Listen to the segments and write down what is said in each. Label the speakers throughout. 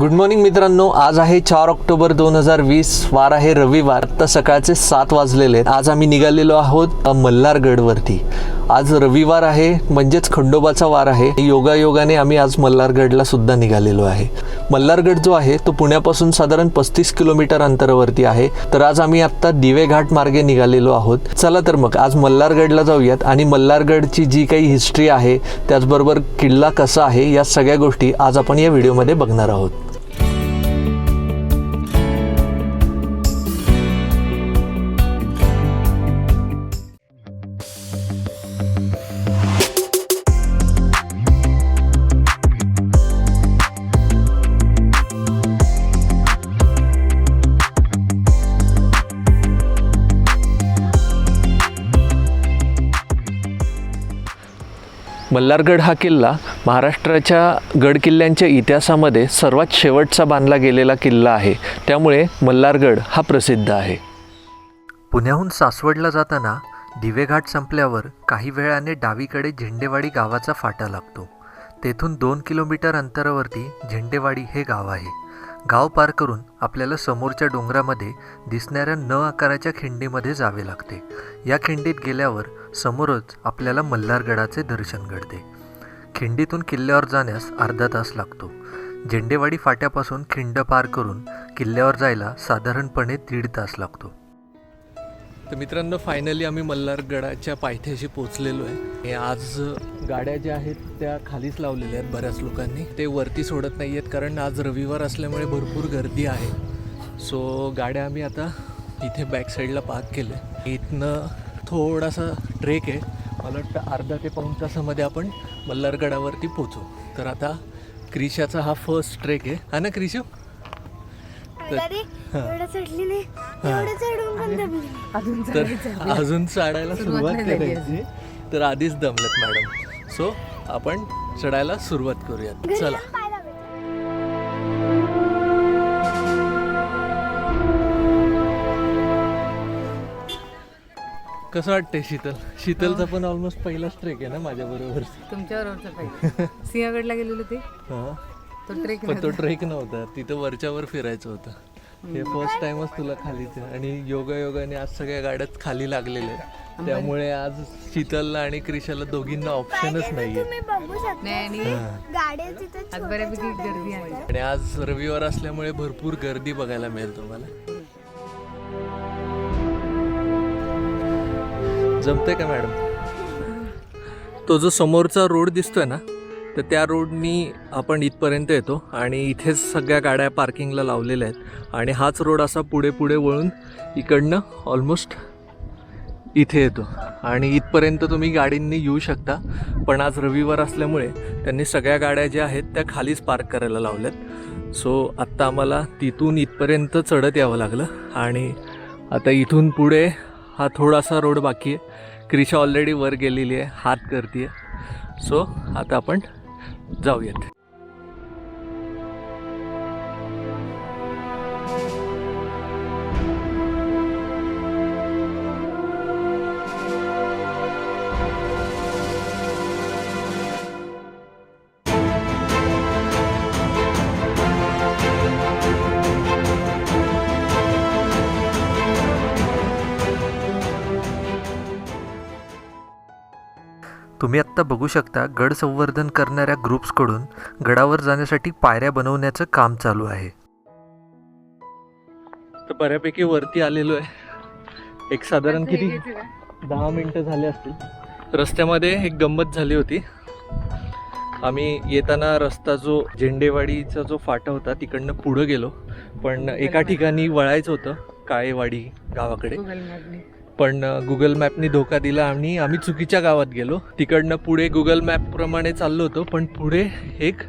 Speaker 1: Good morning मित्रांनो. आज आहे चार ऑक्टोबर दोन हजार वीस. वार आहे रविवार. तर सकाळचे सात वाजलेले आहेत. आज आम्ही निघालेलो आहोत मल्हारगडवरती. आज रविवार आहे. म्हणजेच खंडोबाचा वार आहे. योगायोगाने आम्ही आज मल्हारगडला सुद्धा निघालेलो आहे. मल्हारगड जो आहे तो पुण्यापासून साधारण पस्तीस किलोमीटर अंतरावरती आहे. तर आज आम्ही आत्ता दिवे घाट मार्गे निघालेलो आहोत. चला तर मग आज मल्हारगडला जाऊयात. आणि मल्हारगडची जी काही हिस्ट्री आहे त्याचबरोबर किल्ला कसा आहे या सगळ्या गोष्टी आज आपण या व्हिडिओमध्ये बघणार आहोत. मल्हारगड हा किल्ला महाराष्ट्राच्या गडकिल्ल्यांच्या इतिहासामध्ये सर्वात शेवटचा बांधला गेलेला किल्ला आहे. त्यामुळे मल्हारगड हा प्रसिद्ध आहे. पुण्याहून सासवडला जाताना दिवेघाट संपल्यावर काही वेळाने डावीकडे झेंडेवाडी गावाचा फाटा लागतो. तेथून दोन किलोमीटर अंतरावरती झेंडेवाडी हे गाव आहे. गाव पार करून आपल्याला समोरच्या डोंगरामध्ये दिसणाऱ्या न आकाराच्या खिंडीमध्ये जावे लागते. या खिंडीत गेल्यावर समोरच आपल्याला मल्हारगडाचे दर्शन घडते. खिंडीतून किल्ल्यावर जाण्यास अर्धा तास लागतो. झेंडेवाडी फाट्यापासून खिंड पार करून किल्ल्यावर जायला साधारणपणे दीड तास लागतो. तर मित्रांनो फायनली आम्ही मल्हारगडाच्या पायथ्याशी पोचलेलो आहे. हे आज गाड्या ज्या आहेत त्या खालीच लावलेल्या आहेत बऱ्याच लोकांनी. ते वरती सोडत नाही आहेत कारण आज रविवार असल्यामुळे भरपूर गर्दी आहे. सो गाड्या आम्ही आता इथे बॅक साईडला पार्क केलं इथनं थोडासा ट्रेक आहे. मला वाटतं अर्धा ते पाऊण तासामध्ये आपण मल्हारगडावरती पोचू तर आता क्रिशाचा हा फर्स्ट ट्रेक आहे. हा ना क्रिशू?
Speaker 2: एवढं चढली नाही एवढं चढून नाही.
Speaker 1: तर अजून चढायला सुरुवात करायची तर आधीच दमलत मॅडम. सो आपण चढायला सुरुवात करूयात. चला. कसं वाटतंय शीतल? शीतलचा पण ऑलमोस्ट पहिलाच ट्रेक आहे ना माझ्या बरोबर.
Speaker 3: तुमच्या बरोबरचं पाहिजे सिंहगडला गेलेलो ते. तो ट्रेक
Speaker 1: पण तो ट्रेक नव्हता. तिथं वरच्यावर फिरायचं होतं. हे फर्स्ट टाइमच तुला खालीच आहे. आणि योगा योगाने आज सगळ्या गाड्यात खाली लागलेल्या आहेत. त्यामुळे आज शीतलला आणि क्रिशाला दोघींना ऑप्शनच नाहीये.
Speaker 2: तुम्ही बघू शकता.
Speaker 3: नाही आणि आज बऱ्यापैकी गर्दी आहे.
Speaker 1: आणि आज रविवार असल्यामुळे भरपूर गर्दी बघायला मिळेल तुम्हाला. जमतंय का मॅडम? तो जो समोरचा रोड दिसतोय ना तर त्या रोडनी आपण इथपर्यंत येतो आणि इथेच सगळ्या गाड्या पार्किंगला लावलेल्या आहेत. आणि हाच रोड असा पुढे पुढे वळून इकडनं ऑलमोस्ट इथे येतो. आणि इथपर्यंत तुम्ही गाडींनी येऊ शकता पण आज रविवार असल्यामुळे त्यांनी सगळ्या गाड्या ज्या आहेत त्या खालीच पार्क करायला लावल्यात. सो आत्ता आम्हाला तिथून इथपर्यंत चढत यावं लागलं आणि आता इथून पुढे हा थोडासा रोड बाकी आहे. क्रिशा ऑलरेडी वर गेलेली आहे हात करते सो आता आपण जाऊयात तुम्ही आत्ता बघू शकता गड संवर्धन करणाऱ्या ग्रुप्सकडून गडावर जाण्यासाठी पायऱ्या बनवण्याचं काम चालू आहे. तर बऱ्यापैकी वरती आलेलो आहे. एक साधारण किती? दहा मिनटं झाले असतील. रस्त्यामध्ये एक गंमत झाली होती. आम्ही येताना रस्ता जो झेंडेवाडीचा जो फाटा होता तिकडनं पुढं गेलो. पण एका ठिकाणी वळायचं होतं काळेवाडी गावाकडे. पण गुगल मॅपनी धोका दिला आणि आम्ही चुकीच्या गावात गेलो. तिकडनं पुढे गुगल मॅपप्रमाणे चाललो होतो पण पुढे एक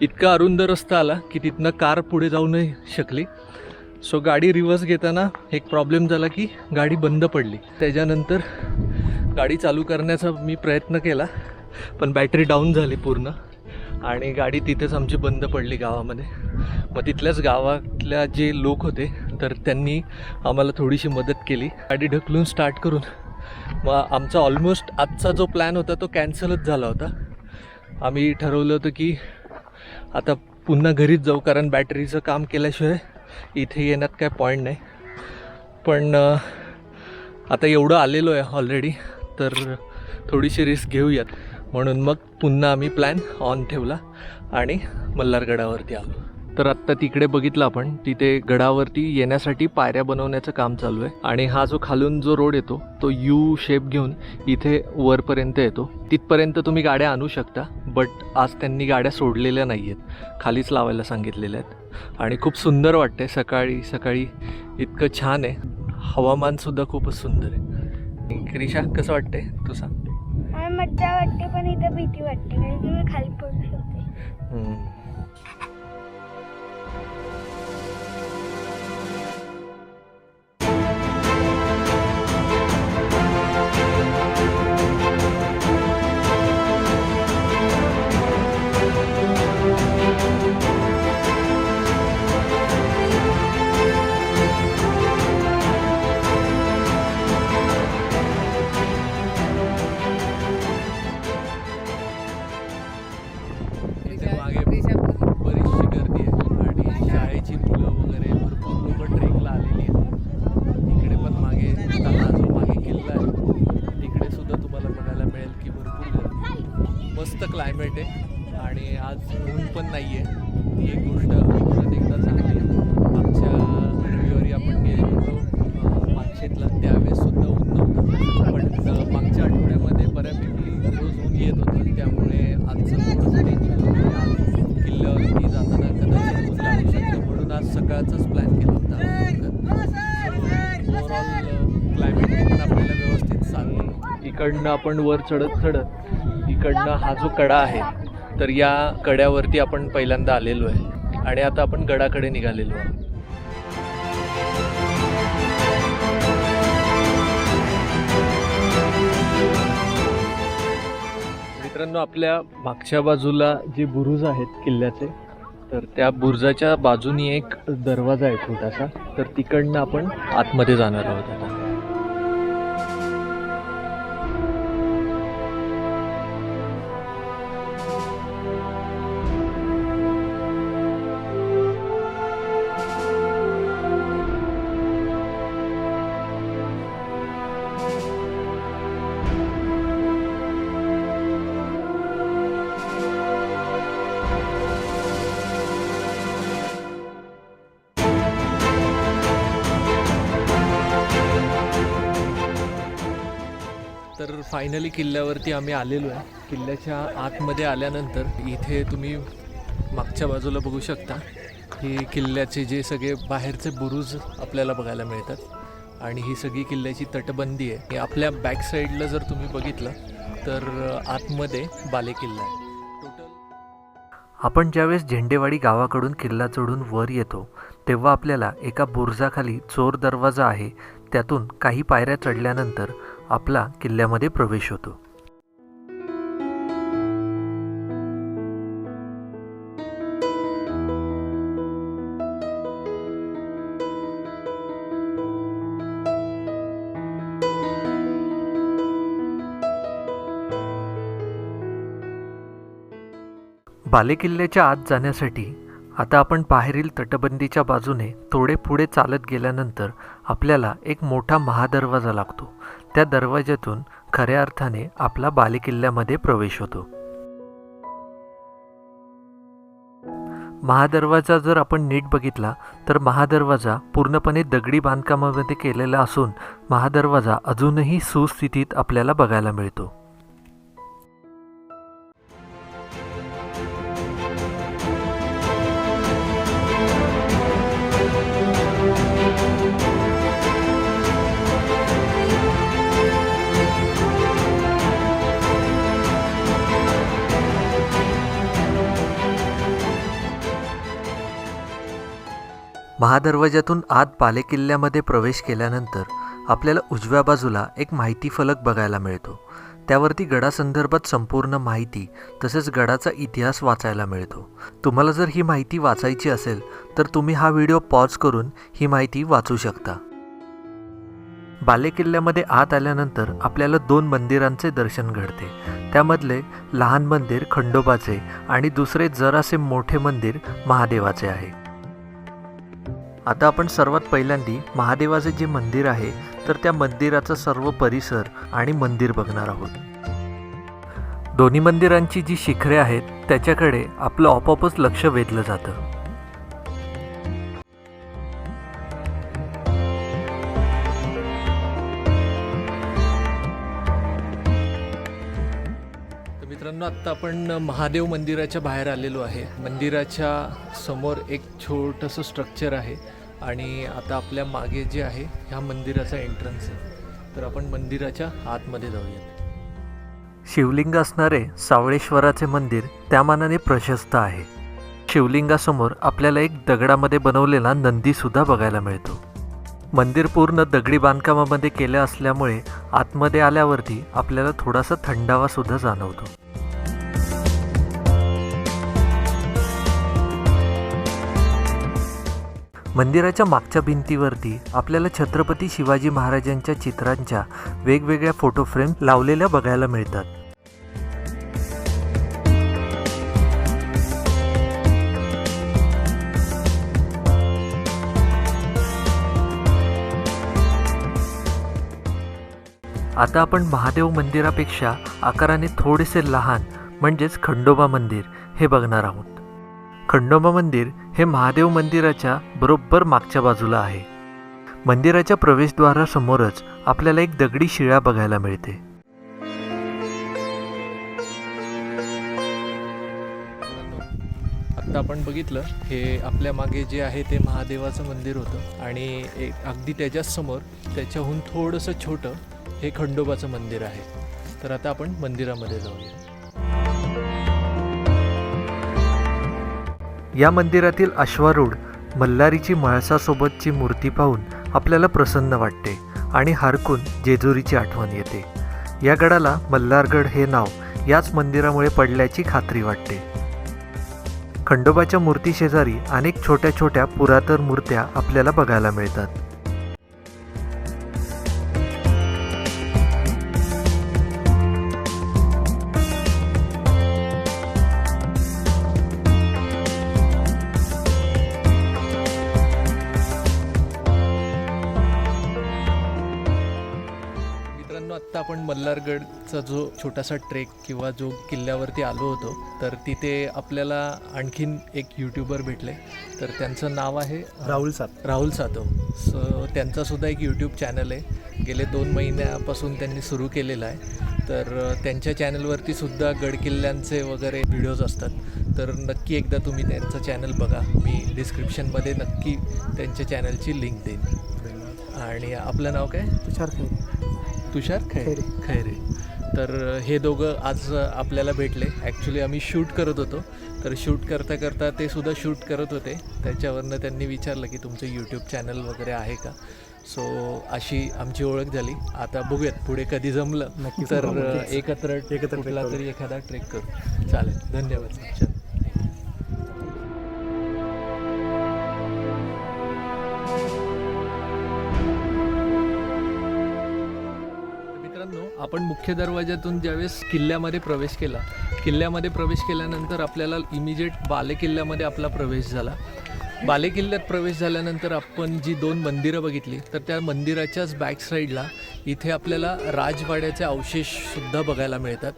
Speaker 1: इतका अरुंद रस्ता आला की तिथनं कार पुढे जाऊ नाही शकली. सो गाडी रिव्हर्स घेताना एक प्रॉब्लेम झाला की गाडी बंद पडली. त्याच्यानंतर गाडी चालू करण्याचा मी प्रयत्न केला पण बॅटरी डाऊन झाली पूर्ण. आणि गाडी तिथेच आमची बंद पडली गावामध्ये. मग तिथल्याच गावातल्या जे लोक होते तर त्यांनी आम्हाला थोडीशी मदत केली. गाडी ढकलून स्टार्ट करून मग आमचा ऑलमोस्ट आजचा जो प्लॅन होता तो कॅन्सलच झाला होता. आम्ही ठरवलं होतं की आता पुन्हा घरीच जाऊ कारण बॅटरीचं काम केल्याशिवाय इथे येण्यात काय पॉईंट नाही. पण आता एवढं आलेलो आहे ऑलरेडी तर थोडीशी रिस्क घेऊयात. म्हणून मग पुन्हा आम्ही प्लॅन ऑन ठेवला आणि मल्हारगडावरती आलो. तर आत्ता तिकडे बघितलं आपण तिथे गडावरती येण्यासाठी पायऱ्या बनवण्याचं काम चालू आहे. आणि हा जो खालून जो रोड येतो तो यू शेप घेऊन इथे वरपर्यंत येतो. तिथपर्यंत तुम्ही गाड्या आणू शकता बट आज त्यांनी गाड्या सोडलेल्या नाही आहेत खालीच लावायला सांगितलेल्या आहेत. आणि खूप सुंदर वाटते सकाळी सकाळी इतकं छान आहे. हवामानसुद्धा खूपच सुंदर आहे. क्रिशा कसं वाटते तू सांग.
Speaker 2: मज्जा वाटते पण इथं भीती वाटते कारण की मी खाली पडू शकते.
Speaker 1: नाही आहे ती एक गोष्ट परत एकदा चांगली मागच्या रविवारी आपण गेलो होतो अं, मागशेतला त्यावेळेस सुद्धा ऊन नव्हतं पण मागच्या आठवड्यामध्ये बऱ्यापैकी रोज ऊन येत होतं. त्यामुळे आजचं थोडंसं टेन्शन किल्ल्यावरती जाताना कदाचित ऊन लागू शकतं. म्हणून आज सकाळचाच प्लॅन केला होता ओव्हरऑल क्लायमेट पण आपल्याला व्यवस्थित सांग इकडनं आपण वर चढत चढत इकडनं हा जो कडा आहे तर या कड्यावरती आपण पहिल्यांदा आलेलो आहे. आणि आता आपण गडाकडे निघालेलो आहे मित्रांनो आपल्या मागच्या बाजूला जे बुरुज आहेत किल्ल्याचे तर त्या बुरुजाच्या बाजूनी एक दरवाजा आहे छोटासा. तर तिकडनं आपण आतमध्ये जाणार आहोत आता. फायनली किल्ल्यावरती आम्ही आलेलो आहे. किल्ल्याच्या आतमध्ये आल्यानंतर इथे तुम्ही मागच्या बाजूला बघू शकता ही किल्ल्याचे जे सगळे बाहेरचे बुरुज आपल्याला बघायला मिळतात आणि ही सगळी किल्ल्याची तटबंदी आहे. आपल्या बॅक साईडला जर तुम्ही बघितलं तर आतमध्ये बालेकिल्ला आहे. आपण ज्यावेळेस झेंडेवाडी गावाकडून किल्ला चढून वर येतो तेव्हा आपल्याला एका बुरुजाखाली चोर दरवाजा आहे. त्यातून काही पायऱ्या चढल्यानंतर आपला किल्ल्यामध्ये प्रवेश होतो. बालेकिल्ल्याच्या आत जाण्यासाठी आता आपण बाहेरील तटबंदीच्या बाजूने थोडे पुढे चालत गेल्यानंतर आपल्याला एक मोठा महादरवाजा लागतो. त्या दरवाज्यातून खऱ्या अर्थाने आपला बालेकिल्ल्यामध्ये प्रवेश होतो. महादरवाजा जर आपण नीट बघितला तर महादरवाजा पूर्णपणे दगडी बांधकामामध्ये केलेला असून महादरवाजा अजूनही सुस्थितीत आपल्याला बघायला मिळतो. महादरवाज्यातून आत बालेकिल्ल्यामध्ये प्रवेश केल्यानंतर आपल्याला उजव्या बाजूला एक माहिती फलक बघायला मिळतो. त्यावरती गडासंदर्भात संपूर्ण माहिती तसेच गडाचा इतिहास वाचायला मिळतो. तुम्हाला जर ही माहिती वाचायची असेल तर तुम्ही हा व्हिडिओ पॉज करून ही माहिती वाचू शकता. बालेकिल्ल्यामध्ये आत आल्यानंतर आपल्याला दोन मंदिरांचे दर्शन घडते. त्यामधले लहान मंदिर खंडोबाचे आणि दुसरे जरासे मोठे मंदिर महादेवाचे आहे. आता आपण सर्वात पहिल्यांदी महादेवाचे जे मंदिर आहे तर त्या मंदिराचा सर्व परिसर आणि मंदिर बघणार आहोत. दोन्ही मंदिरांची जी शिखरे आहेत त्याच्याकडे आपलं आपोआपच लक्ष वेधलं जातं. मित्रांनो आत्ता आपण महादेव मंदिराच्या बाहेर आलेलो आहे. मंदिराच्या समोर एक छोटंसं स्ट्रक्चर आहे. आणि आता आपल्या मागे जे आहे ह्या मंदिराचा एंट्रन्स आहे. तर आपण मंदिराच्या आतमध्ये जाऊयात. शिवलिंग असणारे सावळेश्वराचे मंदिर त्या मानाने प्रशस्त आहे. शिवलिंगासमोर आपल्याला एक दगडामध्ये बनवलेला नंदीसुद्धा बघायला मिळतो. मंदिर पूर्ण दगडी बांधकामामध्ये केलं असल्यामुळे आतमध्ये आल्यावरती आपल्याला थोडासा थंडावासुद्धा जाणवतो. मंदिराच्या मागच्या भिंतीवरती आपल्याला छत्रपती शिवाजी महाराजांच्या चित्रांच्या वेगवेगळ्या फोटो फ्रेम लावलेल्या बघायला मिळतात. आता आपण महादेव मंदिरापेक्षा आकाराने थोडेसे लहान म्हणजेच खंडोबा मंदिर हे बघणार आहोत. खंडोबा मंदिर हे महादेव मंदिराच्या बरोबर मागच्या बाजूला आहे. मंदिराच्या प्रवेशद्वारासमोरच आपल्याला एक दगडी शिळा बघायला मिळते. आत्ता आपण बघितलं हे आपल्या मागे जे आहे ते महादेवाचं मंदिर होतं आणि एक अगदी त्याच्याच समोर त्याच्याहून थोडंसं छोटं हे खंडोबाचं मंदिर आहे. तर आता आपण मंदिरामध्ये जाऊया. या मंदिरातील अश्वारूढ मल्हारीची म्हाळसासोबतची मूर्ती पाहून आपल्याला प्रसन्न वाटते आणि हारकून जेजुरीची आठवण येते. या गडाला मल्हारगड हे नाव याच मंदिरामुळे पडल्याची खात्री वाटते. खंडोबाच्या मूर्ती शेजारी अनेक छोट्या छोट्या पुरातन मूर्त्या आपल्याला बघायला मिळतात. मल्हारगडचा जो छोटासा ट्रेक किंवा जो किल्ल्यावरती आलो होतो तर तिथे आपल्याला आणखीन एक यूट्यूबर भेटले. तर त्यांचं नाव आहे
Speaker 4: राहुल सात
Speaker 1: राहुल सातव. सो त्यांचासुद्धा एक यूट्यूब चॅनल आहे. गेले दोन महिन्यापासून त्यांनी सुरू केलेलं आहे. तर त्यांच्या चॅनलवरती सुद्धा गडकिल्ल्यांचे वगैरे व्हिडिओज असतात. तर नक्की एकदा तुम्ही त्यांचं चॅनल बघा. मी डिस्क्रिप्शनमध्ये नक्की त्यांच्या चॅनलची लिंक देईन. आणि आपलं नाव काय?
Speaker 4: तुषार
Speaker 1: तुषार? खैरे. खैरे. तर हे दोघं आज आपल्याला भेटले. ॲक्च्युली आम्ही शूट करत होतो. तर शूट करता करता ते सुद्धा शूट करत होते. त्याच्यावरनं त्यांनी विचारलं की तुमचं यूट्यूब चॅनल वगैरे आहे का? सो अशी आमची ओळख झाली. आता बघूयात पुढे कधी जमलं. तर. एकत्र
Speaker 4: एकत्र
Speaker 1: कुठला. तरी एखादा ट्रेक करू. चालेल. धन्यवाद. आपण मुख्य दरवाज्यातून ज्यावेळेस किल्ल्यामध्ये प्रवेश केला किल्ल्यामध्ये प्रवेश केल्यानंतर आपल्याला इमिजिएट बालेकिल्ल्यामध्ये आपला प्रवेश झाला. बालेकिल्ल्यात प्रवेश झाल्यानंतर आपण जी दोन मंदिरं बघितली तर त्या मंदिराच्याच बॅक साईडला इथे आपल्याला राजवाड्याचे अवशेषसुद्धा बघायला मिळतात.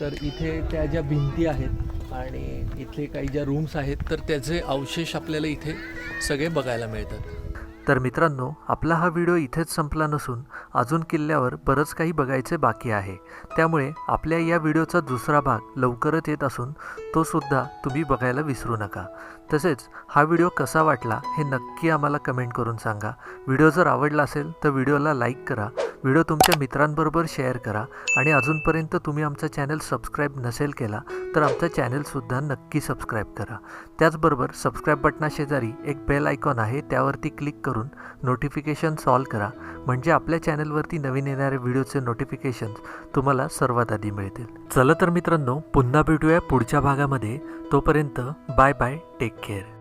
Speaker 1: तर इथे त्या ज्या भिंती आहेत आणि इथे काही ज्या रूम्स आहेत तर त्याचे अवशेष आपल्याला इथे सगळे बघायला मिळतात. तर मित्रांनो आपला हा व्हिडिओ इथेच संपला नसून अजून किल्ल्यावर बरंच काही बघायचे बाकी आहे. त्यामुळे आपल्या या व्हिडिओचा दुसरा भाग लवकरच येत असून तो सुद्धा तुम्ही बघायला विसरू नका. तसेच हा व्हिडिओ कसा वाटला हे नक्की आम्हाला कमेंट करून सांगा. व्हिडिओ जर आवडला असेल तर व्हिडिओला लाईक करा व्हिडिओ तुमच्या मित्रांबरोबर शेअर करा आणि अजूनपर्यंत तुम्ही आमचा चॅनल सबस्क्राईब नसेल केला तर आमचा चॅनलसुद्धा नक्की सबस्क्राईब करा. त्याचबरोबर सबस्क्राईब बटनाशेजारी एक बेल आयकॉन आहे त्यावरती क्लिक करून नोटिफिकेशन सॉल्व करा. म्हणजे आपल्या चॅनलवरती नवीन येणाऱ्या व्हिडिओचे नोटिफिकेशन्स तुम्हाला सर्वात आधी मिळतील. चला तर मित्रांनो पुन्हा भेटूया पुढच्या भागामध्ये. तोपर्यंत बाय बाय टेक केअर.